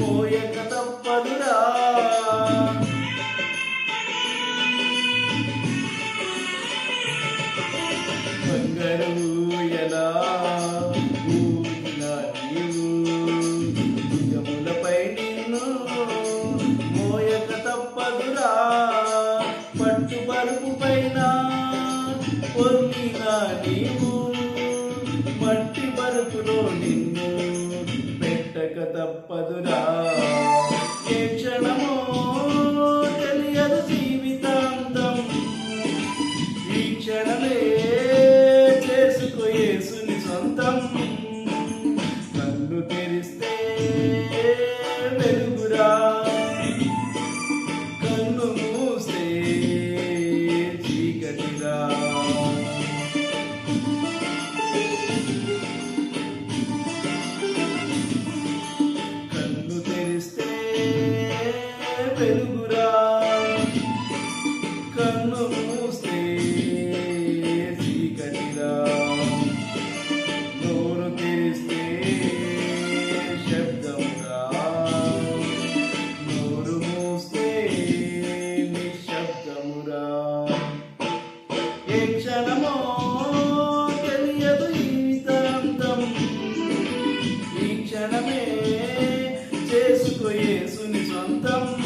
పోయక తప్పదురా. బంగారం ఎలా ఊగినా నీవు? భుజములపై నిన్ను పరుపు పైన పొంగినా నీవు? మట్టి పరుపులో నిన్ను తప్పదురా ఏ క్షణమో తెలియదు జీవితాంతం. ఈ క్షణమే చేసుకోయేసుని సొంతం. క్షణమో తెలియదు ఈతాంతం ఈ క్షణమే చేసుకోయేసుని సొంతం.